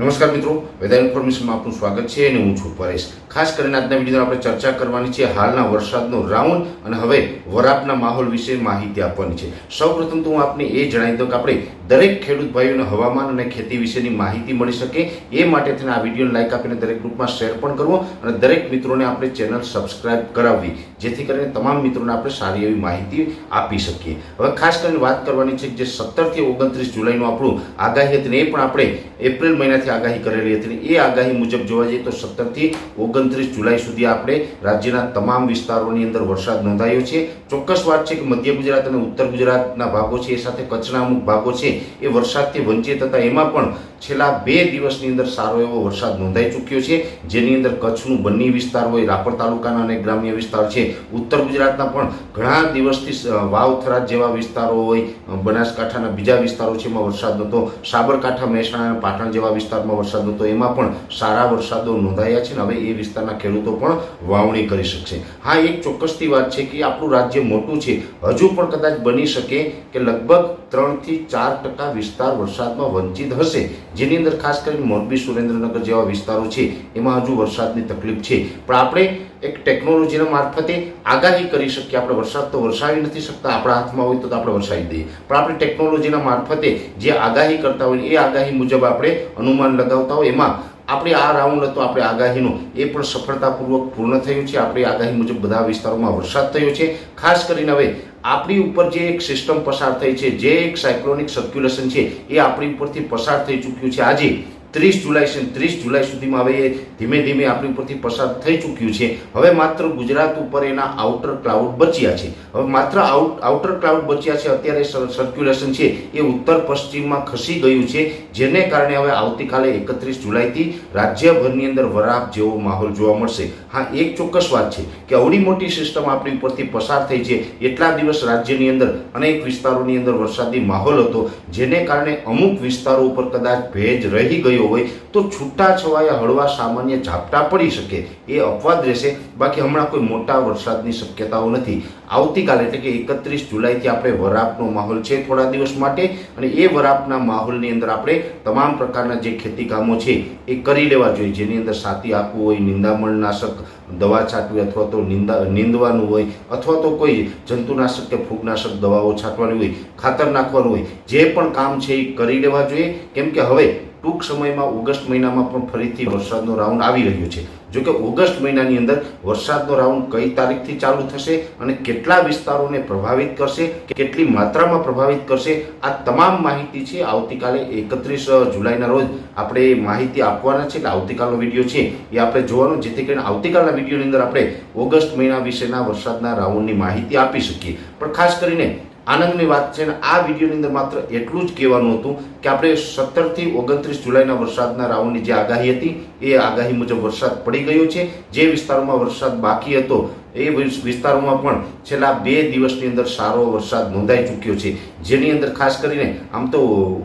નમસ્કાર મિત્રો, વેધર ઇન્ફોર્મેશનમાં આપનું સ્વાગત છે અને હું છું પરેશ. ખાસ કરીને આજના વીડિયો આપણે ચર્ચા કરવાની છે હાલના વરસાદનો રાઉન્ડ અને હવે વરાપના માહોલ વિશે માહિતી આપવાની છે. સૌપ્રથમ તો હું આપને એ જણાવી દઉં કે આપણે દરેક ખેડૂત ભાઈઓને હવામાન અને ખેતી વિશેની માહિતી મળી શકે એ માટે થઈને આ વિડીયોને લાઇક આપીને દરેક ગ્રુપમાં શેર પણ કરવો અને દરેક મિત્રોને આપણે ચેનલ સબસ્ક્રાઇબ કરાવવી, જેથી કરીને તમામ મિત્રોને આપણે સારી એવી માહિતી આપી શકીએ. હવે ખાસ કરીને વાત કરવાની છે જે સત્તરથી ઓગણત્રીસ જુલાઈનું આપણું આગાહી હતી એ પણ આપણે એપ્રિલ મહિનાથી આગાહી કરેલી હતી એ આગાહી મુજબ જોવા જઈએ તો સત્તરથી ઓગણત્રીસ જુલાઈ સુધી આપણે રાજ્યના તમામ વિસ્તારોની અંદર વરસાદ નોંધાયો છે. ચોક્કસ વાત છે કે મધ્ય ગુજરાત અને ઉત્તર ગુજરાતના ભાગો છે, એ સાથે કચ્છના અમુક ભાગો છે. એ વરસાદથી વંચિત હતા. એમાં પણ છેલ્લા બે દિવસની અંદર સારો એવો વરસાદ નોંધાઈ ચૂક્યો છે, જેની અંદર કચ્છનું બન્ની વિસ્તાર હોય, રાપર તાલુકાના અને ગ્રામ્ય વિસ્તાર છે. ઉત્તર ગુજરાતના પણ ઘણા દિવસથી વાવથરા જેવા વિસ્તારો હોય બનાસકાંઠાના બીજા વિસ્તારો છે એમાં વરસાદ નહોતો. સાબરકાંઠા, મહેસાણા અને પાટણ જેવા વિસ્તારમાં વરસાદ નહોતો. એમાં પણ સારા વરસાદો નોંધાયા છે ને હવે એ વિસ્તારના ખેડૂતો પણ વાવણી કરી શકશે. હા, એક ચોક્કસથી વાત છે કે આપણું રાજ્ય મોટું છે. હજુ પણ કદાચ બની શકે કે લગભગ ત્રણથી ચાર ટકા વિસ્તાર વરસાદમાં વંચિત હશે. જેની અંદર ખાસ કરીને મોરબી, સુરેન્દ્રનગર જેવા વિસ્તારો છે, એમાં હજુ વરસાદની તકલીફ છે. પણ આપણે એક ટેકનોલોજીના મારફતે આગાહી કરી શકીએ. આપણે વરસાદ તો વરસાવી નથી શકતા. આપણા હાથમાં હોય તો આપણે વરસાવી દઈએ. પણ આપણે ટેકનોલોજીના મારફતે જે આગાહી કરતા હોય એ આગાહી મુજબ આપણે અનુમાન લગાવતા હોય એમાં આપણે આ રાઉન્ડ હતો આપણે આગાહીનો એ પણ સફળતાપૂર્વક પૂર્ણ થયું છે. આપણી આગાહી મુજબ બધા વિસ્તારોમાં વરસાદ થયો છે. ખાસ કરીને હવે આપણી ઉપર જે એક સિસ્ટમ પસાર થઈ છે, જે એક સાયક્લોનિક સર્ક્યુલેશન છે, એ આપણી ઉપરથી પસાર થઈ ચૂક્યું છે. આજે ત્રીસ જુલાઈ ત્રીસ જુલાઈ સુધીમાં હવે એ ધીમે ધીમે આપણી ઉપરથી પસાર થઈ ચૂક્યું છે. હવે માત્ર ગુજરાત ઉપર એના આઉટર ક્લાઉડ બચ્યા છે. હવે માત્ર આઉટ આઉટર ક્લાઉડ બચ્યા છે, અત્યારે સર્ક્યુલેશન છે, એ ઉત્તર પશ્ચિમમાં ખસી ગયું છે, જેને કારણે હવે આવતીકાલે એકત્રીસ જુલાઈથી રાજ્યભરની અંદર વરાપ જેવો માહોલ જોવા મળશે. હા, એક ચોક્કસ વાત છે કે અવડી મોટી સિસ્ટમ આપણી ઉપરથી પસાર થઈ છે, એટલા દિવસ રાજ્યની અંદર અનેક વિસ્તારોની અંદર વરસાદી માહોલ હતો, જેને કારણે અમુક વિસ્તારો ઉપર કદાચ ભેજ રહી ગયો હોય તો છૂટા છવાયા હળવા સામાન્ય ઝાપટા પડી શકે. એ અપવાદ રહેશે. બાકી હમણાં કોઈ મોટા વરસાદની શક્યતાઓ નથી. આવતીકાલે, એટલે કે એકત્રીસ જુલાઈથી આપણે વરાપનો માહોલ છે થોડા દિવસ માટે, અને એ વરાપના માહોલની અંદર આપણે તમામ પ્રકારના જે ખેતી કામો છે એ કરી લેવા જોઈએ. જેની અંદર સાથી આપવું હોય, નિંદામણનાશક, દવા છાંટવી અથવા તો નિંદા, નીંદવાનું હોય, અથવા તો કોઈ જંતુનાશક કે ફૂગનાશક દવાઓ છાંટવાની હોય, ખાતર નાખવાનું હોય, જે પણ કામ છે એ કરી લેવા જોઈએ. કેમ કે હવે ટૂંક સમયમાં ઓગસ્ટ મહિનામાં પણ ફરીથી વરસાદનો રાઉન્ડ આવી રહ્યો છે. જો કે ઓગસ્ટ મહિનાની અંદર વરસાદનો રાઉન્ડ કઈ તારીખથી ચાલુ થશે અને કેટલા વિસ્તારોને પ્રભાવિત કરશે, કેટલી માત્રામાં પ્રભાવિત કરશે, આ તમામ માહિતી છે આવતીકાલે એકત્રીસ જુલાઈના રોજ. આપણે માહિતી આપવાના છે એટલે આવતીકાલનો વીડિયો છે એ આપણે જોવાનો, જેથી કરીને આવતીકાલના વિડીયોની અંદર આપણે ઓગસ્ટ મહિના વિશેના વરસાદના રાઉન્ડની માહિતી આપી શકીએ. પણ ખાસ કરીને આનંદની વાત છે ને આ વિડીયોની અંદર માત્ર એટલું જ કહેવાનું હતું કે આપણે સત્તરથી ઓગણત્રીસ જુલાઈના વરસાદના રાઉન્ડની જે આગાહી હતી, એ આગાહી મુજબ વરસાદ પડી ગયો છે. જે વિસ્તારોમાં વરસાદ બાકી હતો, એ વિસ્તારોમાં પણ છેલ્લા બે દિવસની અંદર સારો વરસાદ નોંધાઈ ચૂક્યો છે. જેની અંદર ખાસ કરીને આમ તો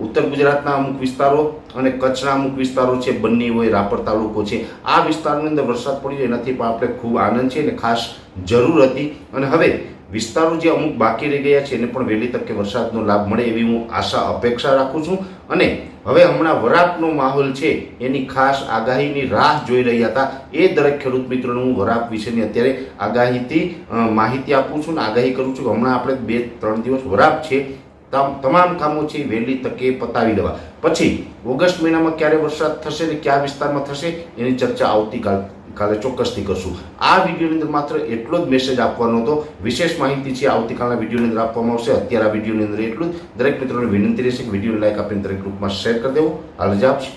ઉત્તર ગુજરાતના અમુક વિસ્તારો અને કચ્છના અમુક વિસ્તારો છે બંને હોય, રાપર તાલુકો છે, આ વિસ્તારની અંદર વરસાદ પડ્યો એનાથી પણ આપણે ખૂબ આનંદ છે અને ખાસ જરૂર હતી. અને હવે વિસ્તારો જે અમુક બાકી રહી ગયા છે, એને પણ વહેલી તકે વરસાદનો લાભ મળે એવી હું આશા, અપેક્ષા રાખું છું. અને હવે હમણાં વરાપનો માહોલ છે, એની ખાસ આગાહીની રાહ જોઈ રહ્યા હતા. એ દરેક ખેડૂત મિત્રોને હું વરાપ વિશેની અત્યારે આગાહીથી માહિતી આપું છું ને આગાહી કરું છું હમણાં આપણે બે, ત્રણ દિવસ વરાપ છે. તમ- તમામ કામો છે વહેલી તકે પતાવી દેવા. પછી ઓગસ્ટ મહિનામાં ક્યારે વરસાદ થશે ને કયા વિસ્તારમાં થશે, એની ચર્ચા આવતીકાલ કાલે ચોક્કસથી કરશું. આ વિડીયોની અંદર માત્ર એટલો જ મેસેજ આપવાનો હતો. વિશેષ માહિતી છે, આવતીકાલના વિડીયોની અંદર આપવામાં આવશે. અત્યારે આ વિડીયોની અંદર એટલું જ. દરેક મિત્રોને વિનંતી રહેશે કે વીડિયો લાઈક આપીને દરેક ગ્રુપમાં શેર કરી દેવો. હાલ જ આપશે.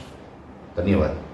ધન્યવાદ.